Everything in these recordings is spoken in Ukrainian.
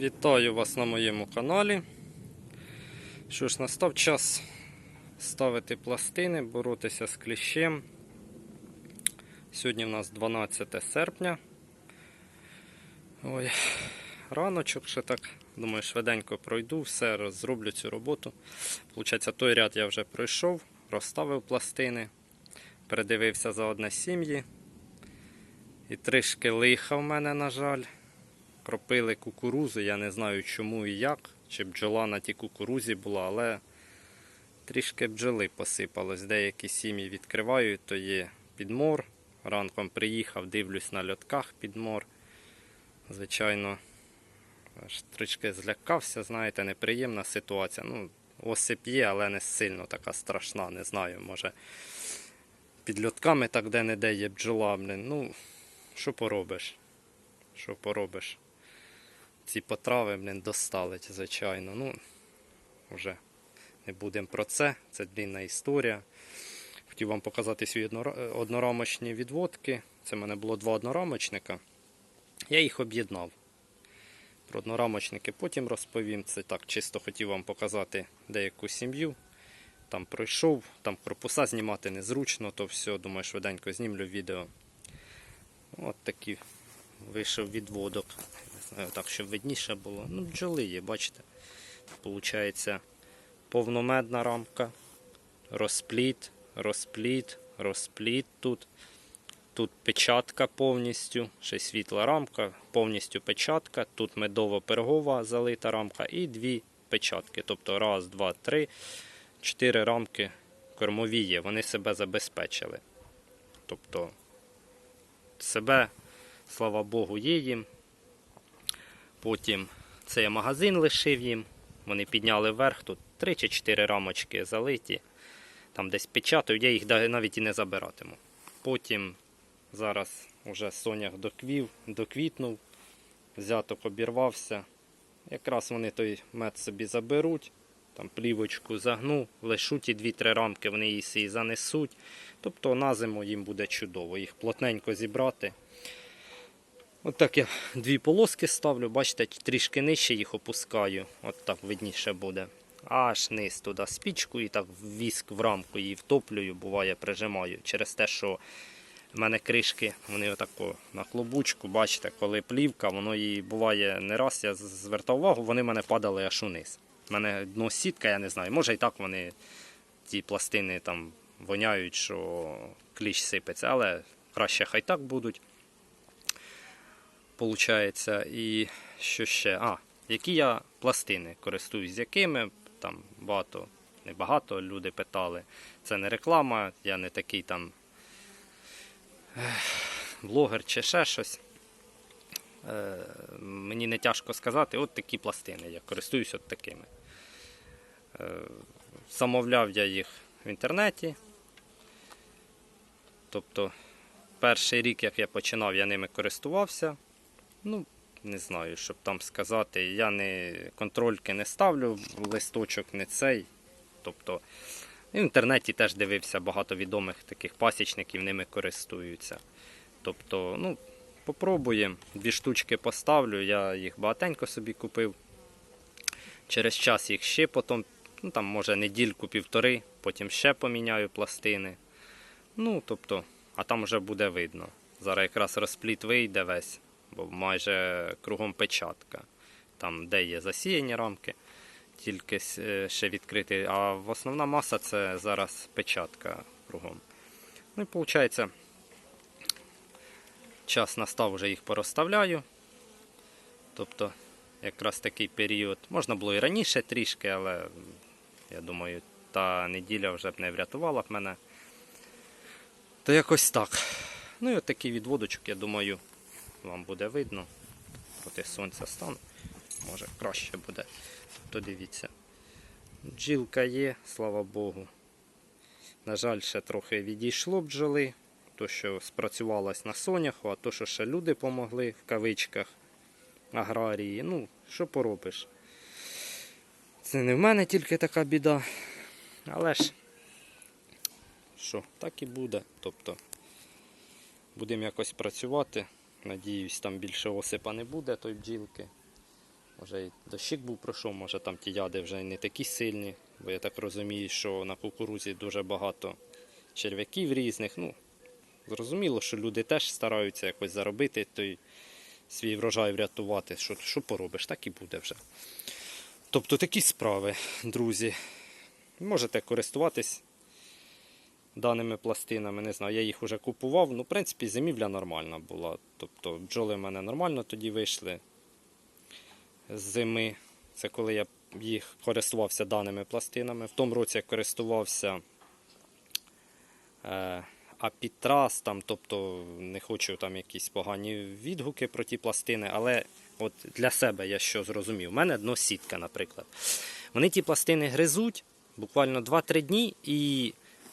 Вітаю вас на моєму каналі. Що ж, настав час ставити пластини, боротися з кліщем. Сьогодні в нас 12 серпня. Ой, раночок ще так, думаю, швиденько пройду, все зроблю цю роботу. Получається, той ряд я вже пройшов, розставив пластини, передивився за одне сім'ї. І трішки лиха в мене, на жаль. Кропили кукурузу, я не знаю чому і як, чи бджола на тій кукурузі була, але трішки бджоли посипалось. Деякі сім'ї відкривають, то є підмор. Ранком приїхав, дивлюсь на льотках підмор. Звичайно, аж трішки злякався, знаєте, неприємна ситуація. Ну, осип є, але не сильно така страшна, не знаю, може. Під льотками так де-не-де є бджола, блін. Ну, що поробиш? Що поробиш? Ці потрави, блін, достали, звичайно. Ну, вже не будемо про це. Це длінна історія. Хотів вам показати свої однорамочні відводки. Це в мене було два однорамочника. Я їх об'єднав. Про однорамочники потім розповім. Це так, чисто хотів вам показати деяку сім'ю. Там пройшов, там корпуса знімати незручно, то все, думаю, швиденько знімлю відео. От такі вийшов відводок. Знаю, так, щоб видніше було. Ну, бджоли є, бачите. Получається повномедна рамка, розпліт, розпліт, розпліт тут. Тут печатка повністю, ще світла рамка, повністю печатка. Тут медово-пергова залита рамка і дві печатки. Тобто раз, два, три, чотири рамки кормові є. Вони себе забезпечили. Тобто себе, слава Богу, є їм. Потім цей магазин лишив їм. Вони підняли вверх, тут 3 чи 4 рамочки залиті. Там десь печатають, я їх навіть і не забиратиму. Потім зараз уже сонях доквів, доквітнув, взяток обірвався. Якраз вони той мед собі заберуть, там плівочку загну, лишу ті 2-3 рамки, вони її занесуть. Тобто на зиму їм буде чудово, їх плотненько зібрати. От так я дві полоски ставлю, бачите, трішки нижче їх опускаю, от так видніше буде. Аж низ туди спічку і так віск в рамку її втоплюю, буває, прижимаю. Через те, що в мене кришки, вони отако на клобучку, бачите, коли плівка, воно її буває не раз, я звертав увагу, вони в мене падали аж униз. У мене дно сітка, я не знаю, може і так вони ті пластини там воняють, що кліщ сипеться, але краще хай так будуть. Получається, і що ще? А, які я пластини користуюсь, з якими там багато, не багато люди питали. Це не реклама, я не такий там блогер чи ще щось. Е, мені не тяжко сказати, от такі пластини. Я користуюсь от такими. Е, замовляв я їх в інтернеті. Тобто, перший рік, як я починав, я ними користувався. Ну, не знаю, щоб там сказати. Я не контрольки не ставлю, листочок не цей. Тобто, в інтернеті теж дивився багато відомих таких пасічників, ними користуються. Тобто, ну, попробуємо. Дві штучки поставлю, я їх багатенько собі купив. Через час їх ще потім, ну там може недільку-півтори, потім ще поміняю пластини. Ну, тобто, а там вже буде видно. Зараз якраз розпліт вийде весь, бо майже кругом печатка. Там, де є засіяні рамки, тільки е, ще відкриті. А основна маса це зараз печатка кругом. Ну і виходить, час настав, вже їх порозставляю. Тобто, якраз такий період. Можна було і раніше трішки, але я думаю, та неділя вже б не врятувала б мене. То якось так. Ну і от такий відводочок, я думаю, вам буде видно. Проти сонця стану. Може краще буде. То дивіться. Бджілка є, слава Богу. На жаль, ще трохи відійшло бджоли. То, що спрацювалось на соняху, а то, що ще люди помогли в кавичках аграрії. Ну, що поробиш? Це не в мене тільки така біда. Але ж що, так і буде. Тобто будемо якось працювати. Надіюсь, там більше осипа не буде той бджілки. Може і дощик був пройшов, може там ті яди вже не такі сильні, бо я так розумію, що на кукурузі дуже багато черв'яків різних. Ну, зрозуміло, що люди теж стараються якось заробити той свій врожай врятувати. Що, що поробиш, так і буде вже. Тобто такі справи, друзі. Можете користуватись даними пластинами. Не знаю, я їх вже купував. Ну, в принципі, зимівля нормальна була. Тобто бджоли в мене нормально тоді вийшли з зими. Це коли я їх користувався даними пластинами. В тому році я користувався е, Апітрас, там, тобто не хочу там якісь погані відгуки про ті пластини, але от для себе я що зрозумів. У мене дно сітка, наприклад. Вони ті пластини гризуть буквально 2-3 дні, і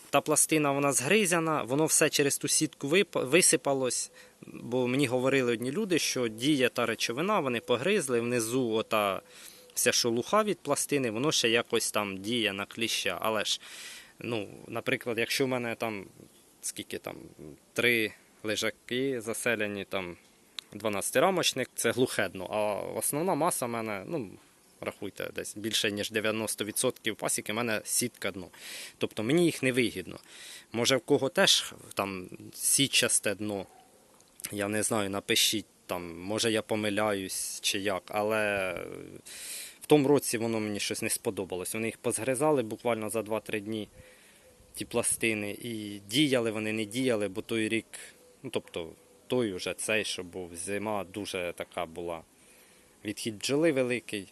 та пластина вона згризяна, воно все через ту сітку висипалось. Бо мені говорили одні люди, що діє та речовина, вони погризли, внизу ота вся шелуха від пластини, воно ще якось там діє на кліща. Але ж, ну, наприклад, якщо в мене там скільки там, три лежаки заселені, там 12-рамочник, це глухе дно, а основна маса в мене, ну, рахуйте, десь більше ніж 90% пасіки в мене сітка дно. Тобто мені їх не вигідно. Може в кого теж там сітчасте дно, я не знаю, напишіть там, може я помиляюсь чи як, але в тому році воно мені щось не сподобалось. Вони їх позгризали буквально за 2-3 дні, ті пластини, і діяли вони, не діяли, бо той рік, ну тобто той уже цей, що був, зима дуже така була. Відхід бджоли великий.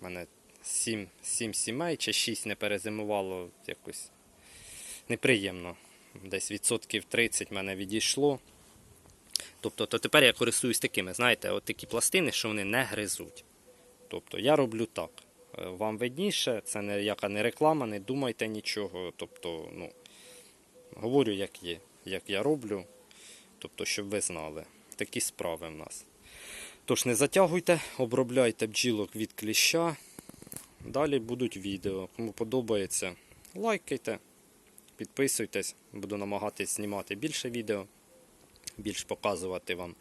У мене 7, 7 сімей чи 6 не перезимувало якось неприємно. Десь відсотків 30 мене відійшло. Тобто, то тепер я користуюсь такими, знаєте, от такі пластини, що вони не гризуть. Тобто я роблю так. Е, Вам видніше, це не яка не реклама, не думайте нічого. Тобто, ну, говорю, як є, як я роблю. Тобто, щоб ви знали. Такі справи в нас. Тож не затягуйте, обробляйте бджілок від кліща. Далі будуть відео. Кому подобається, лайкайте, підписуйтесь, буду намагатись знімати більше відео, більш показувати вам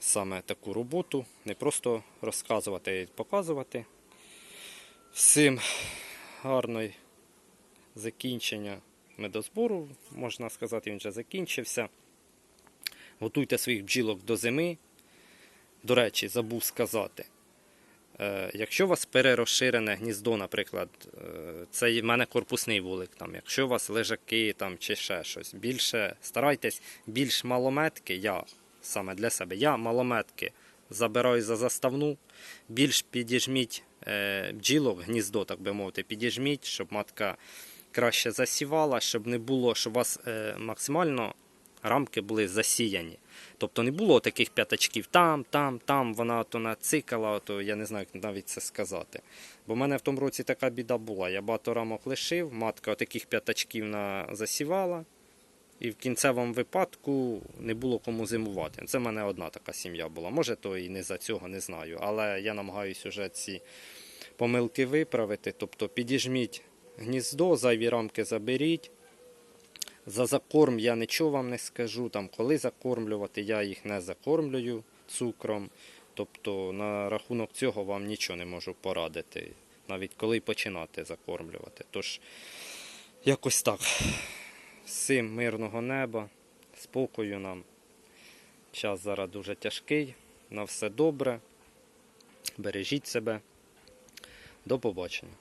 саме таку роботу. Не просто розказувати, а й показувати. Всім гарного закінчення медозбору, можна сказати, він вже закінчився. Готуйте своїх бджілок до зими. До речі, забув сказати. Е, якщо у вас перерозширене гніздо, наприклад, е, це в мене корпусний вулик, там, якщо у вас лежаки там, чи ще щось, більше старайтесь більш малометки, я саме для себе, я малометки забираю за заставну, більш підіжміть е, бджілок, гніздо, так би мовити, підіжміть, щоб матка краще засівала, щоб не було, щоб у вас максимально рамки були засіяні. Тобто не було таких п'ятачків там, там, там, вона то нацикала, то я не знаю, як навіть це сказати. Бо в мене в тому році така біда була. Я багато рамок лишив, матка таких п'ятачків засівала, і в кінцевому випадку не було кому зимувати. Це в мене одна така сім'я була. Може, то і не за цього не знаю. Але я намагаюся вже ці помилки виправити. Тобто підіжміть гніздо, зайві рамки заберіть. За закорм я нічого вам не скажу. Там, коли закормлювати, я їх не закормлюю цукром. Тобто на рахунок цього вам нічого не можу порадити, навіть коли починати закормлювати. Тож, якось так. Всім мирного неба, спокою нам. Час зараз дуже тяжкий. На все добре. Бережіть себе. До побачення.